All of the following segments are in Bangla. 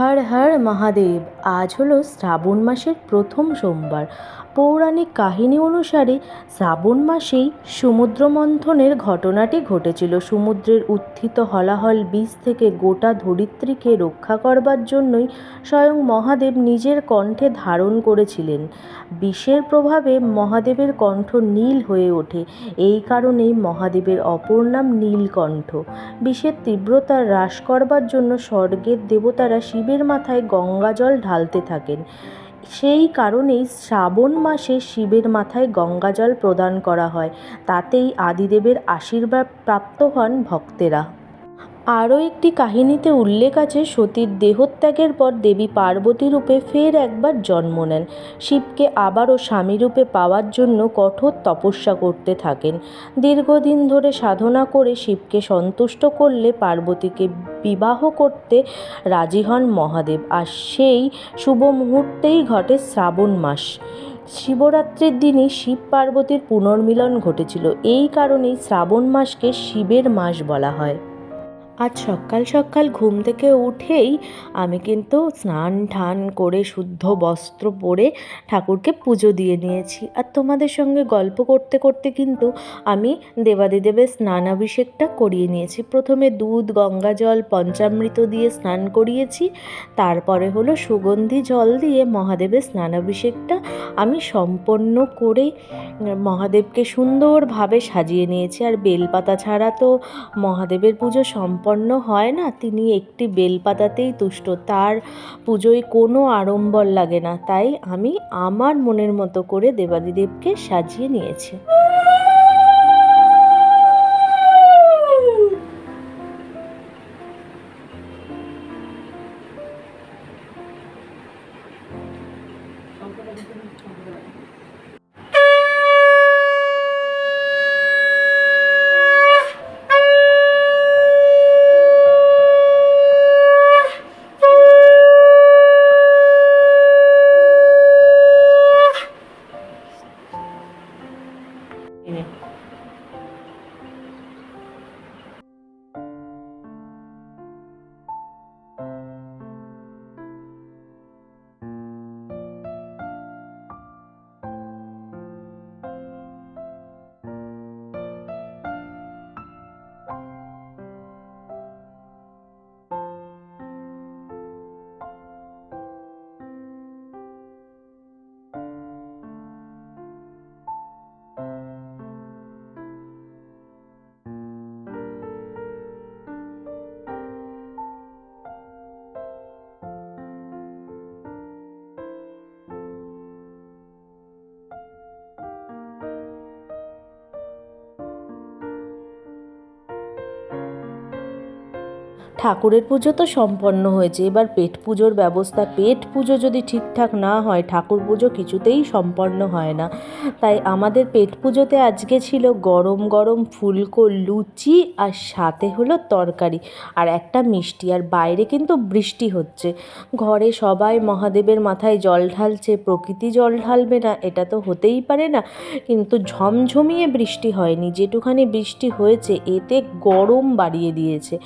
হর হর মহাদেব, আজ হলো শ্রাবণ মাসের প্রথম সোমবার। পৌরাণিক কাহিনী অনুসারে শ্রাবণ মাসেই সমুদ্র মন্থনের ঘটনাটি ঘটেছিল। সমুদ্রের উত্থিত হলাহল বীজ থেকে গোটা ধরিত্রীকে রক্ষা করবার জন্যই স্বয়ং মহাদেব নিজের কণ্ঠে ধারণ করেছিলেন। বিষের প্রভাবে মহাদেবের কণ্ঠ নীল হয়ে ওঠে। এই কারণেই মহাদেবের অপর নাম নীলকণ্ঠ। বিষের তীব্রতা হ্রাস করবার জন্য স্বর্গের দেবতারা শিবের মাথায় গঙ্গা জল ঢালতে থাকেন। সেই কারণেই শ্রাবণ মাসে শিবের মাথায় গঙ্গাজল প্রদান করা হয়। তাতেই আদিদেবের আশীর্বাদ প্রাপ্ত হন ভক্তেরা। আরও একটি কাহিনীতে উল্লেখ আছে, সতীর দেহত্যাগের পর দেবী পার্বতী রূপে ফের একবার জন্ম নেন। শিবকে আবারও স্বামী রূপে পাওয়ার জন্য কঠোর তপস্যা করতে থাকেন। দীর্ঘদিন ধরে সাধনা করে শিবকে সন্তুষ্ট করলে পার্বতীকে বিবাহ করতে রাজি হন মহাদেব। আর সেই শুভ মুহূর্তেই ঘটে শ্রাবণ মাস। শিবরাত্রির দিনই শিব পার্বতীর পুনর্মিলন ঘটেছিল। এই কারণেই শ্রাবণ মাসকে শিবের মাস বলা হয়। আজ সকাল সকাল ঘুম থেকে উঠেই আমি কিন্তু স্নান ঠান করে শুদ্ধ বস্ত্র পরে ঠাকুরকে পুজো দিয়ে নিয়েছি। আর তোমাদের সঙ্গে গল্প করতে করতে কিন্তু আমি দেবাদিদেবের স্নানাভিষেকটা করিয়ে নিয়েছি। প্রথমে দুধ, গঙ্গা জল, পঞ্চামৃত দিয়ে স্নান করিয়েছি। তারপরে হলো সুগন্ধি জল দিয়ে মহাদেবের স্নানাভিষেকটা আমি সম্পন্ন করে মহাদেবকে সুন্দরভাবে সাজিয়ে নিয়েছি। আর বেলপাতা ছাড়া তো মহাদেবের পুজো সম্পন্ন হয় না, তিনি একটি বেলপাতাতেই তুষ্ট। তার পুজোয় কোনো আড়ম্বর লাগে না, তাই আমি আমার মনের মতো করে দেবাদিদেবকে সাজিয়ে নিয়েছি। ঠাকুরের পুজো তো সম্পন্ন হয়েছে। এবার পেট পুজোর ব্যবস্থা, পেট পুজো যদি ঠিকঠাক না হয়, ঠাকুর পুজো কিছুতেই সম্পন্ন হয় না। তাই আমাদের পেট পুজোতে আজকে ছিল গরম গরম ফুলকো, লুচি আর সাথে হলো তরকারি। আর একটা মিষ্টি, আর বাইরে কিন্তু বৃষ্টি হচ্ছে। ঘরে সবাই মহাদেবের মাথায় জল ঢালছে, প্রকৃতি জল ঢালবে না, এটা তো হতেই পারে না। কিন্তু ঝমঝমিয়ে বৃষ্টি হয়নি, যেটুখানি বৃষ্টি হয়েছে, এতে গরম বাড়িয়ে দিয়েছে।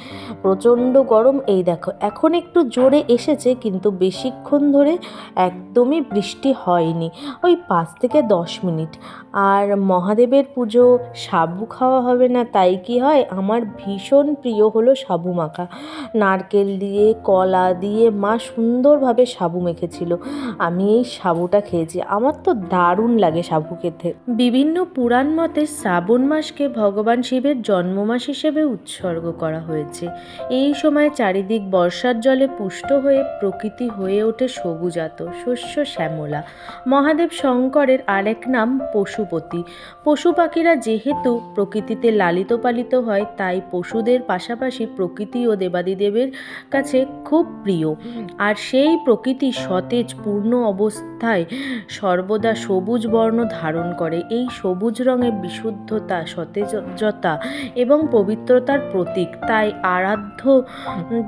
প্রচণ্ড গরম। এই দেখো, এখন একটু জোরে এসেছে কিন্তু বেশিক্ষণ ধরে একদমই বৃষ্টি হয়নি। ওই পাঁচ থেকে দশ মিনিট। আর মহাদেবের পুজো, সাবু খাওয়া হবে না, তাই কি হয়? আমার ভীষণ প্রিয় হলো সাবু মাখা। নারকেল দিয়ে, কলা দিয়ে মা সুন্দরভাবে সাবু মেখেছিল। আমি এই সাবুটা খেয়েছি। আমার তো দারুণ লাগে সাবু খেতে। বিভিন্ন পুরাণ মতে শ্রাবণ মাসকে ভগবান শিবের জন্ম মাস হিসেবে উৎসর্গ করা হয়েছে। এই সময় চারিদিক বর্ষার জলে পুষ্ট হয়ে প্রকৃতি হয়ে ওঠে সবুজাত শস্য শ্যামলা। মহাদেব শঙ্করের আরেক নাম পশুপতি। পশু পাখিরা যেহেতু প্রকৃতিতে লালিত পালিত হয়, তাই পশুদের পাশাপাশি প্রকৃতি ও দেবাদিদেবের কাছে খুব প্রিয়। আর সেই প্রকৃতি সতেজ, পূর্ণ অবস্থায় সর্বদা সবুজ বর্ণ ধারণ করে। এই সবুজ রঙে বিশুদ্ধতা, সতেজতা এবং পবিত্রতার প্রতীক। তাই আরাধ্য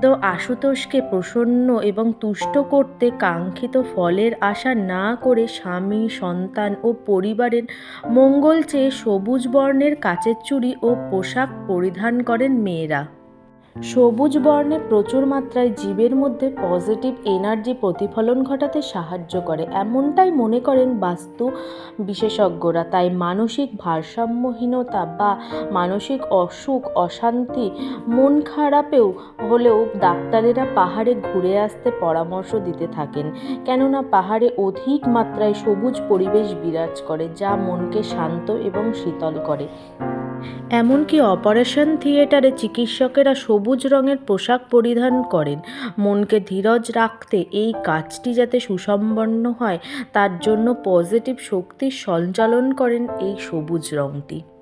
তো আশুতোষকে প্রসন্ন এবং তুষ্ট করতে কাঙ্ক্ষিত ফলের আশা না করে স্বামী, সন্তান ও পরিবারের মঙ্গল চেয়ে সবুজ বর্ণের কাচের চুড়ি ও পোশাক পরিধান করেন মেয়েরা। সবুজ বর্ণে প্রচুর মাত্রায় জীবের মধ্যে পজিটিভ এনার্জি প্রতিফলন ঘটাতে সাহায্য করে। এমনটাই মনে করেন বাস্তু বিশেষজ্ঞরা। তাই মানসিক ভারসাম্যহীনতা বা মানসিক অসুখ, অশান্তি, মন খারাপেও হলেও ডাক্তারেরা পাহাড়ে ঘুরে আসতে পরামর্শ দিতে থাকেন। কেননা পাহাড়ে অধিক মাত্রায় সবুজ পরিবেশ বিরাজ করে, যা মনকে শান্ত এবং শীতল করে। এমনকি অপারেশন থিয়েটারে চিকিৎসকেরা সবুজ রঙের পোশাক পরিধান করেন। মনকে ধীরজ রাখতে এই কাজটি যাতে সুসম্পন্ন হয়, তার জন্য পজিটিভ শক্তির সঞ্চালন করেন এই সবুজ রঙটি।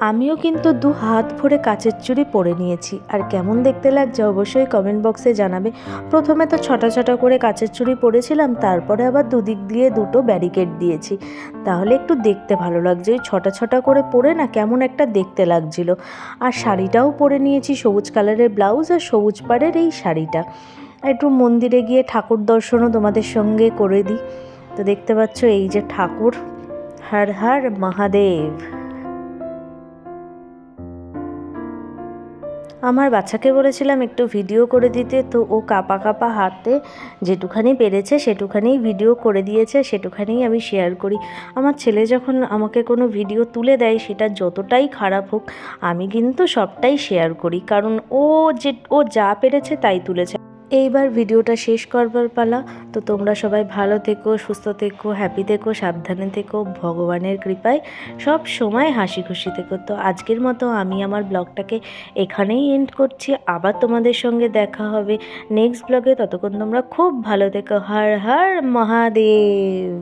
আমিও কিন্তু দু হাত ভরে কাচের চুড়ি পরে নিয়েছি। আর কেমন দেখতে লাগছে অবশ্যই কমেন্ট বক্সে জানাবে। প্রথমে তো ছটা ছটা করে কাচের চুড়ি পরেছিলাম, তারপরে আবার দুদিক দিয়ে দুটো ব্যারিকেড দিয়েছি। তাহলে একটু দেখতে ভালো লাগছে, ওই ছটা ছটা করে পরে না কেমন একটা দেখতে লাগছিল। আর শাড়িটাও পরে নিয়েছি, সবুজ কালারের ব্লাউজ আর সবুজ পাড়ের এই শাড়িটা। একটু মন্দিরে গিয়ে ঠাকুর দর্শনও তোমাদের সঙ্গে করে দিই। তো দেখতে পাচ্ছ এই যে ঠাকুর, হর হর মহাদেব। আমার বাচ্চাকে বলেছিলাম একটু ভিডিও করে দিতে, তো ও কাপা কাপা হাতে যেটুখানি পেরেছে সেটুখানি ভিডিও করে দিয়েছে সেটুখানেই আমি শেয়ার করি। আমার ছেলে যখন আমাকে কোনো ভিডিও তুলে দেয়, সেটা যতটাই খারাপ হোক, আমি কিন্তু সবটাই শেয়ার করি। কারণ ও যে, ও যা পেরেছে তাই তুলেছে। এইবার ভিডিওটা শেষ করবার পালা। তো তোমরা সবাই ভালো থেকো, সুস্থ থেকো হ্যাপি থেকো, সাবধানে থেকো, ভগবানের কৃপায় সব সময় হাসি খুশি থেকো। তো আজকের মতো আমি আমার ব্লগটাকে এখানেই এন্ড করছি। আবার তোমাদের সঙ্গে দেখা হবে নেক্সট ব্লগে ততক্ষণ তোমরা খুব ভালো থেকো। হর হর মহাদেব।